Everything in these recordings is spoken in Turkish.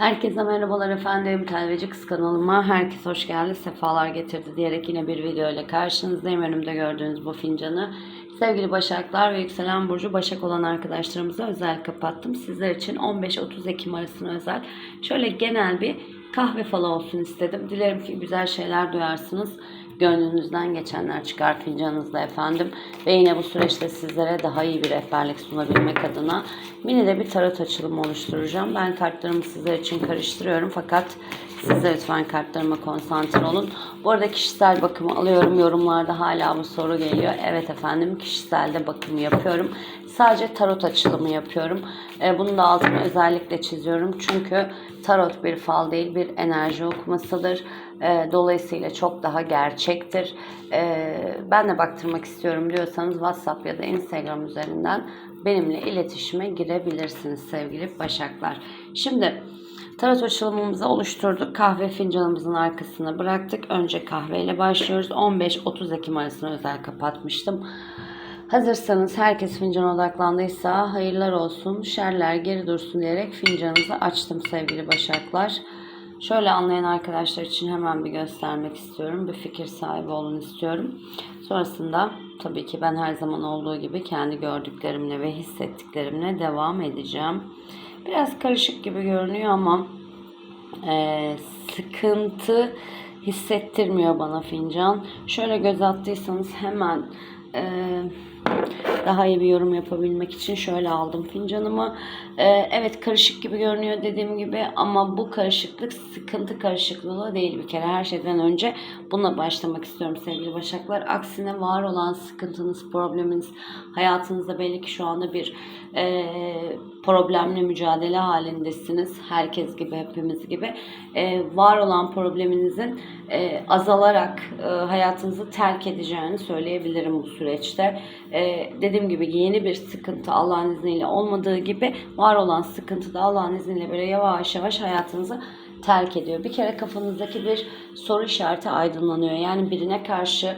Herkese merhabalar efendim. Telveci Kız kanalıma herkes hoş geldi. Sefalar getirdi diyerek yine bir video ile karşınızdayım. Önümde gördüğünüz bu fincanı sevgili Başaklar ve Yükselen Burcu Başak olan arkadaşlarımıza özel kapattım. Sizler için 15-30 Ekim arasına özel şöyle genel bir kahve falı olsun istedim. Dilerim ki güzel şeyler duyarsınız. Gönlünüzden geçenler çıkar fincanınızda efendim. Ve yine bu süreçte sizlere daha iyi bir rehberlik sunabilmek adına mini de bir tarot açılımı oluşturacağım. Ben kartlarımı sizler için karıştırıyorum fakat siz de lütfen kartlarıma konsantre olun. Bu arada kişisel bakımı alıyorum. Yorumlarda hala bu soru geliyor. Evet efendim kişisel de bakımı yapıyorum. Sadece tarot açılımı yapıyorum. E, Bunu da altını özellikle çiziyorum. Çünkü tarot bir fal değil bir enerji okumasıdır. E, Dolayısıyla çok daha gerçektir. E, Ben de baktırmak istiyorum diyorsanız WhatsApp ya da Instagram üzerinden benimle iletişime girebilirsiniz sevgili Başaklar. Şimdi tarot açılımımızı oluşturduk. Kahve fincanımızın arkasına bıraktık. Önce kahveyle başlıyoruz. 15-30 Ekim arasına özel kapatmıştım. Hazırsanız herkes fincana odaklandıysa hayırlar olsun, şerler geri dursun diyerek fincanınızı açtım sevgili Başaklar. Şöyle anlayan arkadaşlar için hemen bir göstermek istiyorum. Bir fikir sahibi olun istiyorum. Sonrasında tabii ki ben her zaman olduğu gibi kendi gördüklerimle ve hissettiklerimle devam edeceğim. Biraz karışık gibi görünüyor ama e, sıkıntı hissettirmiyor bana fincan. Şöyle göz attıysanız hemen e, daha iyi bir yorum yapabilmek için şöyle aldım fincanımı. E, evet karışık gibi görünüyor dediğim gibi ama bu karışıklık sıkıntı karışıklığı değil bir kere. Her şeyden önce bununla başlamak istiyorum sevgili Başaklar. Aksine var olan sıkıntınız, probleminiz hayatınızda belli ki şu anda bir e, problemle mücadele halindesiniz. Herkes gibi, hepimiz gibi. E, var olan probleminizin e, azalarak e, hayatınızı terk edeceğini söyleyebilirim bu süreçte. E, dediğim gibi yeni bir sıkıntı Allah'ın izniyle olmadığı gibi var olan sıkıntı da Allah'ın izniyle böyle yavaş yavaş hayatınızı terk ediyor. Bir kere kafanızdaki bir soru işareti aydınlanıyor. Yani birine karşı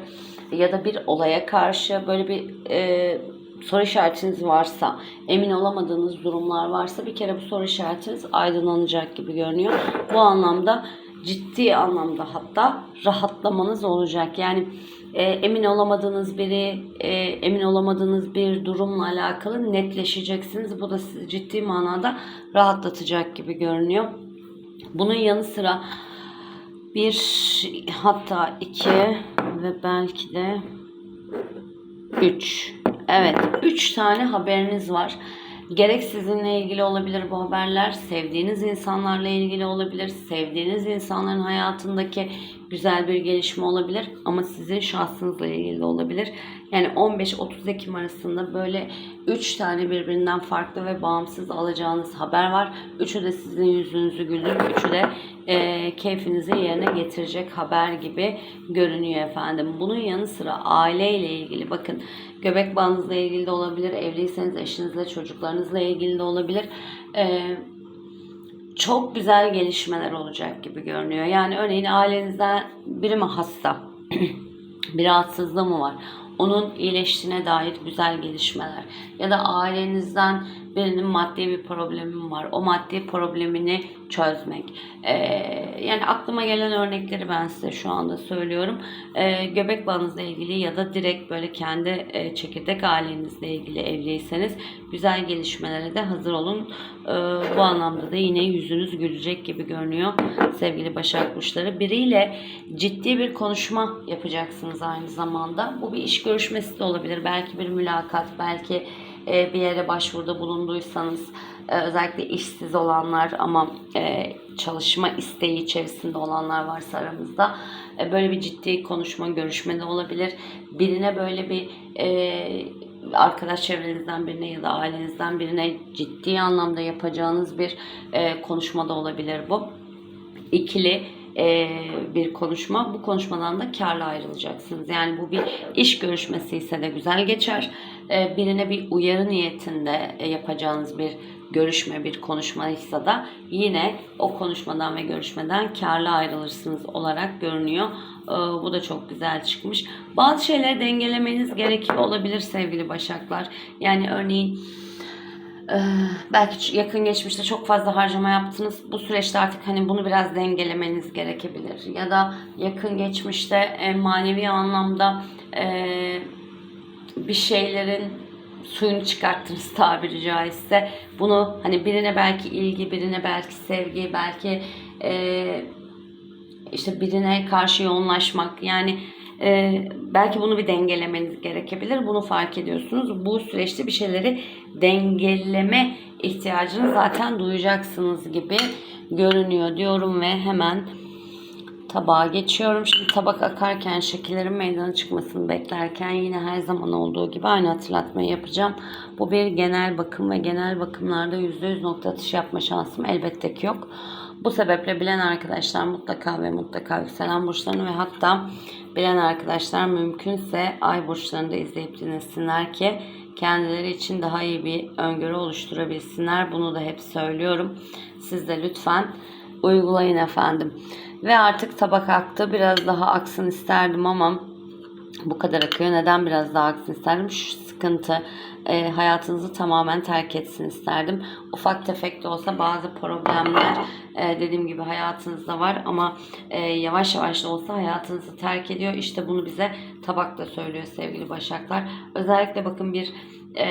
ya da bir olaya karşı böyle bir e, soru işaretiniz varsa, emin olamadığınız durumlar varsa bir kere bu soru işaretiniz aydınlanacak gibi görünüyor. Bu anlamda ciddi anlamda hatta rahatlamanız olacak. Yani e, emin olamadığınız biri, e, emin olamadığınız bir durumla alakalı netleşeceksiniz. Bu da sizi ciddi manada rahatlatacak gibi görünüyor. Bunun yanı sıra bir hatta iki ve belki de üç. Evet, üç tane haberiniz var. Gerek sizinle ilgili olabilir bu haberler, sevdiğiniz insanlarla ilgili olabilir, sevdiğiniz insanların hayatındaki güzel bir gelişme olabilir ama sizin şahsınızla ilgili olabilir. Yani 15-30 Ekim arasında böyle 3 tane birbirinden farklı ve bağımsız alacağınız haber var. Üçü de sizin yüzünüzü güldürüp üçü de e, keyfinizi yerine getirecek haber gibi görünüyor efendim. Bunun yanı sıra aileyle ilgili bakın göbek bağınızla ilgili de olabilir, evliyseniz eşinizle, çocuklarınızla ilgili de olabilir. Eee çok güzel gelişmeler olacak gibi görünüyor. Yani örneğin ailenizden biri mi hasta? bir rahatsızlığı mı var? Onun iyileştiğine dair güzel gelişmeler. Ya da ailenizden birinin maddi bir problemi mi var? O maddi problemini çözmek. Ee, yani aklıma gelen örnekleri ben size şu anda söylüyorum. Ee, göbek bağınızla ilgili ya da direkt böyle kendi e, çekirdek ailenizle ilgili evliyseniz güzel gelişmelere de hazır olun. Ee, bu anlamda da yine yüzünüz gülecek gibi görünüyor sevgili Başak Burçları. Biriyle ciddi bir konuşma yapacaksınız aynı zamanda. Bu bir iş görüşmesi de olabilir. Belki bir mülakat, belki bir yere başvuruda bulunduysanız e, özellikle işsiz olanlar ama e, çalışma isteği içerisinde olanlar varsa aramızda böyle bir ciddi konuşma, görüşme de olabilir. Birine böyle bir arkadaş çevrenizden birine ya da ailenizden birine ciddi anlamda yapacağınız bir konuşma da olabilir bu. İkili bir konuşma. Bu konuşmadan da karla ayrılacaksınız. Yani bu bir iş görüşmesi ise de güzel geçer. Birine bir uyarı niyetinde yapacağınız bir görüşme, bir konuşmaysa da yine o konuşmadan ve görüşmeden karlı ayrılırsınız olarak görünüyor. Bu da çok güzel çıkmış. Bazı şeyleri dengelemeniz gerekiyor olabilir sevgili Başaklar. Yani örneğin Ee, belki ç- yakın geçmişte çok fazla harcama yaptınız. Bu süreçte artık hani bunu biraz dengelemeniz gerekebilir. Ya da yakın geçmişte e, manevi anlamda e, bir şeylerin suyunu çıkarttınız tabiri caizse. Bunu hani birine belki ilgi, birine belki sevgi, belki e, işte birine karşı yoğunlaşmak yani e, belki bunu bir dengelemeniz gerekebilir. Bunu fark ediyorsunuz. Bu süreçte bir şeyleri dengeleme ihtiyacını zaten duyacaksınız gibi görünüyor diyorum ve hemen tabağa geçiyorum. Şimdi tabak akarken şekillerin meydana çıkmasını beklerken yine her zaman olduğu gibi aynı hatırlatmayı yapacağım. Bu bir genel bakım ve genel bakımlarda %100 nokta atışı yapma şansım elbette ki yok. Bu sebeple bilen arkadaşlar mutlaka ve mutlaka yükselen burçlarını ve hatta bilen arkadaşlar mümkünse ay burçlarını da izleyip dinlesinler ki kendileri için daha iyi bir öngörü oluşturabilsinler. Bunu da hep söylüyorum. Siz de lütfen uygulayın efendim. Ve artık tabak aktı. Biraz daha aksın isterdim ama bu kadar akıyor. Neden biraz daha aksın isterdim? Şu sıkıntı e, hayatınızı tamamen terk etsin isterdim. Ufak tefek de olsa bazı problemler e, dediğim gibi hayatınızda var ama e, yavaş yavaş da olsa hayatınızı terk ediyor. İşte bunu bize tabak da söylüyor sevgili başaklar. Özellikle bakın bir e,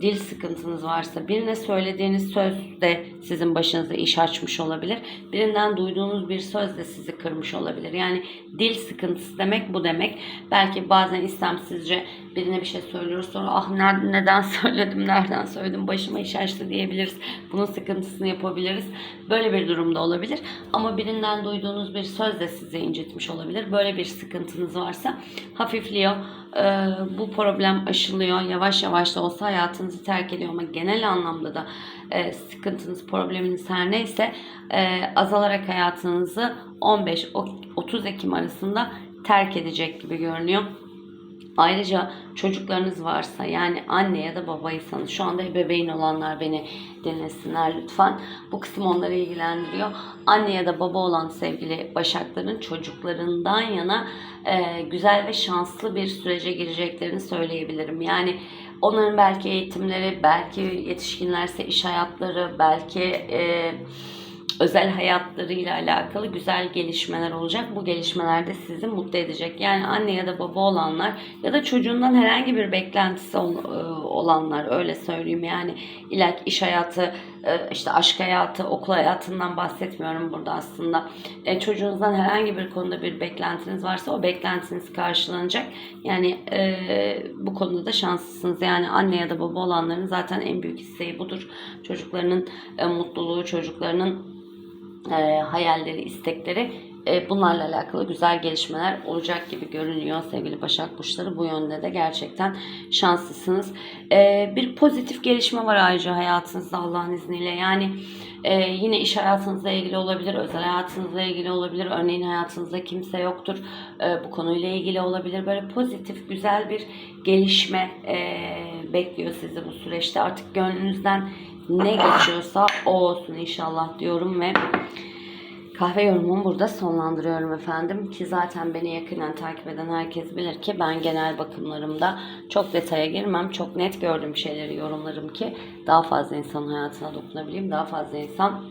dil sıkıntınız varsa birine söylediğiniz söz de sizin başınıza iş açmış olabilir. Birinden duyduğunuz bir söz de sizi kırmış olabilir. Yani dil sıkıntısı demek bu demek. Belki bazen istemsizce birine bir şey söylüyoruz sonra ah ner- neden söyledim nereden söyledim başıma iş açtı diyebiliriz. Bunun sıkıntısını yapabiliriz. Böyle bir durumda olabilir. Ama birinden duyduğunuz bir söz de sizi incitmiş olabilir. Böyle bir sıkıntınız varsa hafifliyor. Ee, bu problem aşılıyor. Yavaş yavaş da olsa hayatınızı terk ediyor ama genel anlamda da e, sıkıntınız, probleminiz her neyse e, azalarak hayatınızı 15-30 Ekim arasında terk edecek gibi görünüyor. Ayrıca çocuklarınız varsa yani anne ya da babaysanız şu anda bebeğin olanlar beni dinlesinler lütfen. Bu kısım onları ilgilendiriyor. Anne ya da baba olan sevgili başakların çocuklarından yana e, güzel ve şanslı bir sürece gireceklerini söyleyebilirim. Yani onların belki eğitimleri, belki yetişkinlerse iş hayatları, belki... E, özel hayatlarıyla alakalı güzel gelişmeler olacak. Bu gelişmeler de sizi mutlu edecek. Yani anne ya da baba olanlar ya da çocuğundan herhangi bir beklentisi e, olanlar öyle söyleyeyim. Yani ilaç iş hayatı, e, işte aşk hayatı, okul hayatından bahsetmiyorum burada aslında. E, Çocuğunuzdan herhangi bir konuda bir beklentiniz varsa o beklentiniz karşılanacak. Yani bu konuda da şanslısınız. Yani anne ya da baba olanların zaten en büyük isteği budur. Çocuklarının mutluluğu, çocuklarının e, hayalleri, istekleri e, bunlarla alakalı güzel gelişmeler olacak gibi görünüyor sevgili Başak Burçları. Bu yönde de gerçekten şanslısınız. E, bir pozitif gelişme var ayrıca hayatınızda Allah'ın izniyle. Yani e, yine iş hayatınızla ilgili olabilir, özel hayatınızla ilgili olabilir. Örneğin hayatınızda kimse yoktur. E, bu konuyla ilgili olabilir. Böyle pozitif, güzel bir gelişme e, bekliyor sizi bu süreçte. Artık gönlünüzden ne geçiyorsa o olsun inşallah diyorum ve kahve yorumumu burada sonlandırıyorum efendim ki zaten beni yakından takip eden herkes bilir ki ben genel bakımlarımda çok detaya girmem çok net gördüğüm şeyleri yorumlarım ki daha fazla insanın hayatına dokunabileyim daha fazla insan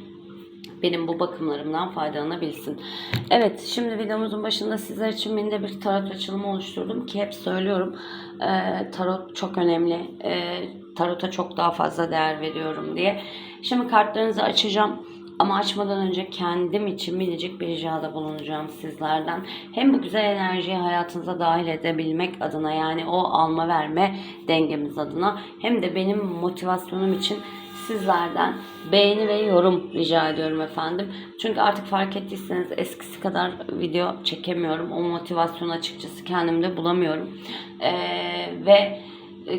benim bu bakımlarımdan faydalanabilsin. Evet şimdi videomuzun başında sizler için mini bir tarot açılımı oluşturdum ki hep söylüyorum e, tarot çok önemli. E, tarota çok daha fazla değer veriyorum diye. Şimdi kartlarınızı açacağım. Ama açmadan önce kendim için minicik bir ricada bulunacağım sizlerden. Hem bu güzel enerjiyi hayatınıza dahil edebilmek adına yani o alma verme dengemiz adına hem de benim motivasyonum için sizlerden beğeni ve yorum rica ediyorum efendim. Çünkü artık fark ettiyseniz eskisi kadar video çekemiyorum. O motivasyonu açıkçası kendimde bulamıyorum. Ee, ve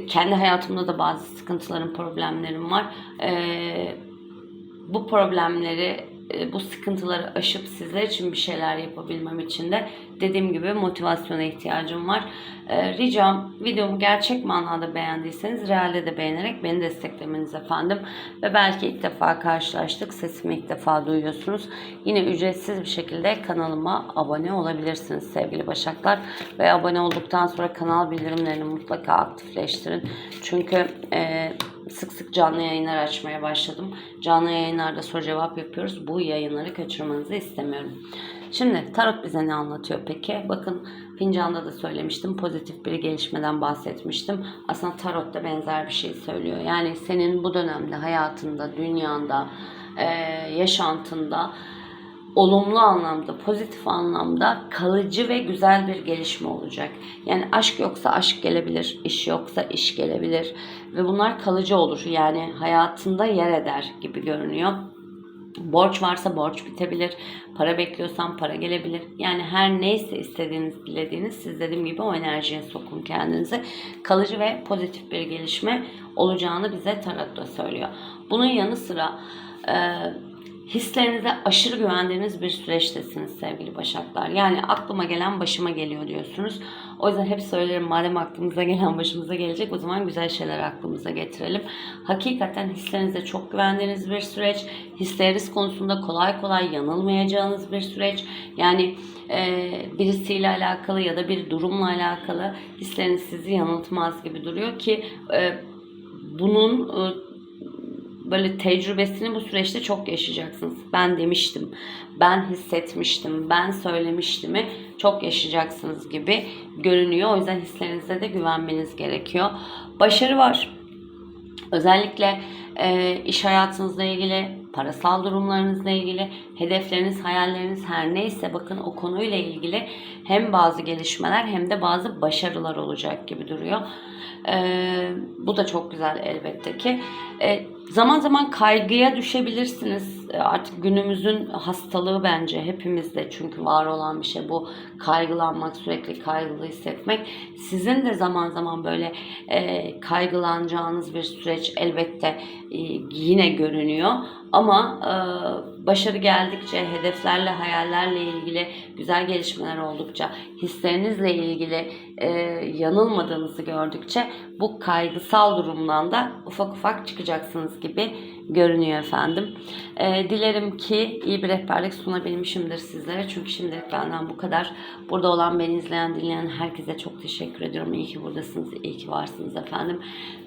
kendi hayatımda da bazı sıkıntılarım, problemlerim var. Ee, bu problemleri, e, bu sıkıntıları aşıp sizler için bir şeyler yapabilmem için de dediğim gibi motivasyona ihtiyacım var. Ee, Ricam videomu gerçek manada beğendiyseniz realde de beğenerek beni desteklemeniz efendim. Ve belki ilk defa karşılaştık. Sesimi ilk defa duyuyorsunuz. Yine ücretsiz bir şekilde kanalıma abone olabilirsiniz sevgili Başaklar. Ve abone olduktan sonra kanal bildirimlerini mutlaka aktifleştirin. Çünkü e, sık sık canlı yayınlar açmaya başladım. Canlı yayınlarda soru cevap yapıyoruz. Bu yayınları kaçırmanızı istemiyorum. Şimdi tarot bize ne anlatıyor peki? Bakın fincanda da söylemiştim. Pozitif bir gelişmeden bahsetmiştim. Aslında tarot da benzer bir şey söylüyor. Yani senin bu dönemde hayatında, dünyanda, yaşantında olumlu anlamda, pozitif anlamda kalıcı ve güzel bir gelişme olacak. Yani aşk yoksa aşk gelebilir, iş yoksa iş gelebilir ve bunlar kalıcı olur. Yani hayatında yer eder gibi görünüyor. Borç varsa borç bitebilir. Para bekliyorsan para gelebilir. Yani her neyse istediğiniz, dilediğiniz siz dediğim gibi o enerjiye sokun kendinizi. Kalıcı ve pozitif bir gelişme olacağını bize tarot da söylüyor. Bunun yanı sıra e, hislerinize aşırı güvendiğiniz bir süreçtesiniz sevgili Başaklar. Yani aklıma gelen başıma geliyor diyorsunuz. O yüzden hep söylerim madem aklımıza gelen başımıza gelecek o zaman güzel şeyler aklımıza getirelim. Hakikaten hislerinize çok güvendiğiniz bir süreç. Hisleriniz konusunda kolay kolay yanılmayacağınız bir süreç. Yani e, birisiyle alakalı ya da bir durumla alakalı hisleriniz sizi yanıltmaz gibi duruyor ki e, bunun e, böyle tecrübesini bu süreçte çok yaşayacaksınız. Ben demiştim, ben hissetmiştim, ben söylemiştimi çok yaşayacaksınız gibi görünüyor. O yüzden hislerinize de güvenmeniz gerekiyor. Başarı var. Özellikle e, iş hayatınızla ilgili, parasal durumlarınızla ilgili, hedefleriniz, hayalleriniz her neyse bakın o konuyla ilgili hem bazı gelişmeler hem de bazı başarılar olacak gibi duruyor. E, bu da çok güzel elbette ki. E, zaman zaman kaygıya düşebilirsiniz. E, artık günümüzün hastalığı bence hepimizde çünkü var olan bir şey bu kaygılanmak, sürekli kaygılı hissetmek. Sizin de zaman zaman böyle e, kaygılanacağınız bir süreç elbette e, yine görünüyor. Ama başarı geldikçe, hedeflerle, hayallerle ilgili güzel gelişmeler oldukça, hislerinizle ilgili e, yanılmadığınızı gördükçe bu kaygısal durumdan da ufak ufak çıkacaksınız gibi görünüyor efendim. E, dilerim ki iyi bir rehberlik sunabilmişimdir sizlere. Çünkü şimdilik benden bu kadar. Burada olan beni izleyen, dinleyen herkese çok teşekkür ediyorum. İyi ki buradasınız, iyi ki varsınız efendim.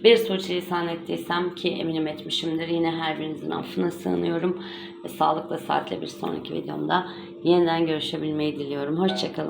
Bir sürçülisan ettiysem ki eminim etmişimdir. Yine her birinizin affına sığınıyorum. Ve sağlıkla saatle bir sonraki videomda yeniden görüşebilmeyi diliyorum. Hoşçakalın.